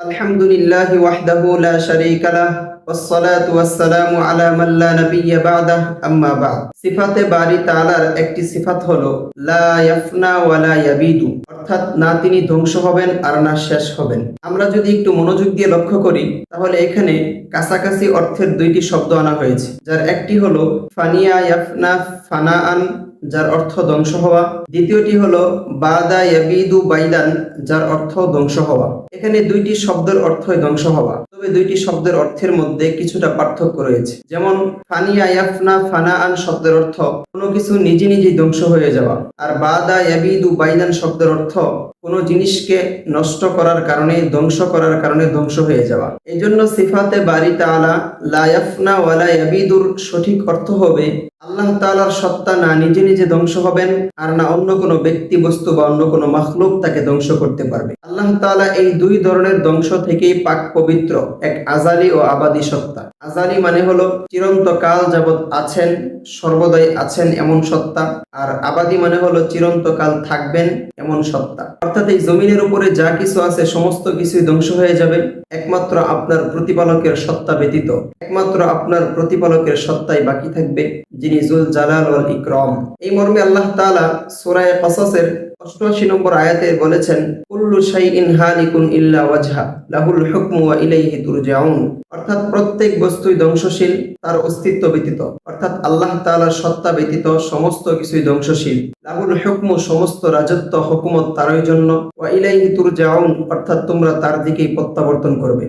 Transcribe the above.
الحمد لله وحده لا شريك له. والصلاة والسلام على من لا نبي بعده أما بعد সিফাতে বাড়ি তাআলার একটি সিফাত হলো লা ইয়াফনা ওয়ালা ইয়াবিদু অর্থাৎ না তিনি ধ্বংস হবেন আর না শেষ হবেন আমরা যদি একটু মনোযোগ দিয়ে লক্ষ্য করি তাহলে এখানে কাছাকাছি অর্থের দুইটি শব্দ আনা হয়েছে যার একটি হলো ফানিয়া ইয়াফনা ফানাআন যার অর্থ ধ্বংস হওয়া দ্বিতীয়টি হলো বাদা ইয়াবিদু বাইদান যার অর্থ ধ্বংস হওয়া এখানে দুইটি শব্দের অর্থই ধ্বংস হওয়া তবে দুইটি শব্দের অর্থের মধ্যে কিছুটা পার্থক্য রয়েছে। যেমন, ফানিয়া ইয়াফনা ফানাআন শব্দের অর্থ, কোনো কিছু নিজে নিজেই ধ্বংস হয়ে যাওয়া। আর বাদা ইয়াবিদু বাইদান শব্দের অর্থ, কোনো জিনিসকে নষ্ট করার কারণে, ধ্বংস করার কারণে ধ্বংস হয়ে যাওয়া। এই জন্য সিফাতে বাড়ি তাআলা, লা ইয়াফনা ওয়ালা ইয়াবিদুর সঠিক অর্থ হবে, আল্লাহ তাআলার সত্তা না নিজে নিজে ধ্বংস হবেন, আর না অন্য কোনো ব্যক্তি, বস্তু বা অন্য কোনো মাখলুক তাকে ধ্বংস করতে পারবে। আল্লাহ তাআলা এই দুই ধরনের ধ্বংস থেকেই পাক পবিত্র। এক আজালি ও আবাদি সত্তা। আজালি মানে হলো চিরন্তকাল যাবৎ আছেন, সর্বদাই আছেন এমন সত্তা, আর আবাদি মানে হলো চিরন্তকাল থাকবেন এমন সত্তা। অর্থাৎ এই জমিনের উপরে যা কিছু আছে, সমস্ত কিছুই ধ্বংস হয়ে যাবে, একমাত্র আপনার প্রতিপালকের সত্তা ব্যতীত। একমাত্র আপনার প্রতিপালকের সত্তাই বাকি থাকবে, যিনি জুল জালাল ইকরাম। এই মর্মে আল্লাহ তাআলা সূরা কসসের অষ্টআশি নম্বর আয়াতে বলেছেন, কুল্লু শাইইন হালিকুন ইল্লা ওয়াজহা, লাহুল হুকমু ওয়া ইলাইহি তুরজাউন। অর্থাৎ প্রত্যেক বস্তুই ধ্বংসশীল, তার অস্তিত্ব ব্যতীত। অর্থাৎ আল্লাহ তাআলার সত্তা ব্যতীত সমস্ত কিছুই ধ্বংসশীল। লাহুল হুকমু সমস্ত রাজত্ব, হুকুমত তারই জন্য। ওয়া ইলাইহি তুরজাউন, অর্থাৎ তোমরা তার দিকেই প্রত্যাবর্তন করবে।